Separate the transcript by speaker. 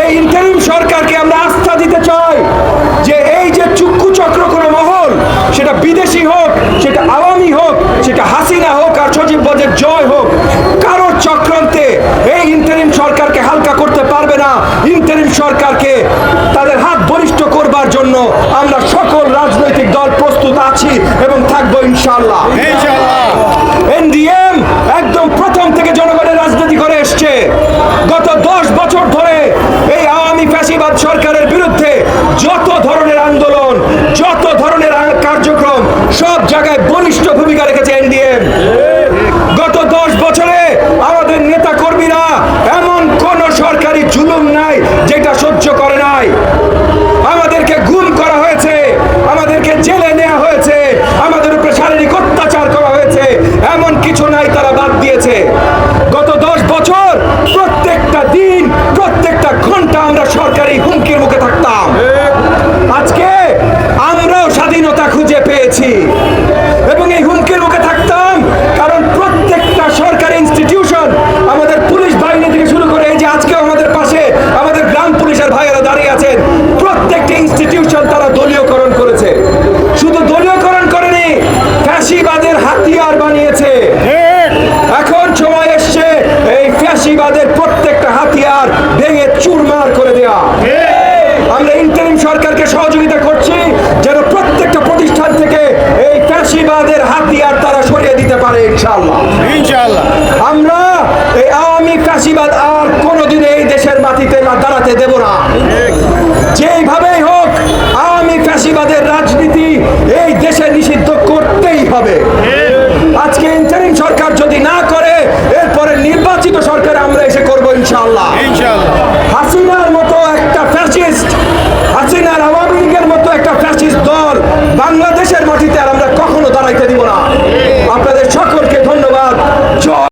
Speaker 1: এই ইন্টারিম সরকারকে আমরা আস্থা দিতে চাই যে এই যে চুক্কু চক্র কোনো মহল সেটা বিদেশি হোক সেটা আওয়ামী হোক সেটা হাসিনা হোক আর সজীব বজের জয় হোক কারোর চক্রান্তে এই ইন্টারিম সরকারকে হালকা করতে পারবে না ইন্টারিম সরকারকে তাদের হাত বলিষ্ঠ করবার জন্য আমরা সকল রাজনৈতিক দল প্রস্তুত আছি এবং থাকব ইনশাল্লাহ এনডিএম একদম প্রথম থেকে জনগণের রাজনীতি করে এসছে গত দশ বছর ধরে এই আওয়ামী ফ্যাসিবাদ সরকারের বিরুদ্ধে যত ধরনের আন্দোলন, যত ধরনের কার্যক্রম, সব জায়গায় বলিষ্ঠ ভূমিকা রেখেছে এনডিএম। গত দশ বছরে আমাদের নেতা কর্মীরা এমন কোন সরকারি জুলুম নাই যেটা হুমকির মুখে থাকতাম। আজকে আমরাও স্বাধীনতা খুঁজে পেয়েছি। এবং এই হুমকির মুখে থাকতাম কারণ প্রত্যেকটা সরকারি ইনস্টিটিউশন আমাদের পুলিশ বাহিনী থেকে শুরু করে এই যে আজকে আমাদের পাশে আমাদের গ্রাম পুলিশের ভাইয়েরা দাঁড়িয়ে আছেন, প্রত্যেকটা ইনস্টিটিউশন তারা দলীয়করণ করেছে। শুধু দলীয়করণ করেনি, ফ্যাসিবাদের হাতিয়ার বানিয়েছে। এখন সময় এসছে এই ফ্যাসিবাদের প্রত্যেকটা হাতিয়ার ভেঙে চুরমার করে দেওয়া আমরা ইন্টারিম সরকারকে সহযোগিতা করছি যেন প্রত্যেকটা প্রতিষ্ঠান থেকে এই ফ্যাসিবাদের হাতিয়ার তারা সরিয়ে দিতে পারে ইনশাআল্লাহ। ইনশাআল্লাহ। আমরা এই আওয়ামী ফ্যাসিবাদ আর কোনোদিন এই দেশের মাটিতে দাঁড়াতে দেব না। যেইভাবেই হোক আওয়ামী ফ্যাসিবাদের রাজনীতি এই দেশে নিষিদ্ধ করতেই হবে। আজকে ইন্টারিম সরকার যদি না করে এরপরে নির্বাচিত সরকার আমরা এসে করব ইনশাআল্লাহ।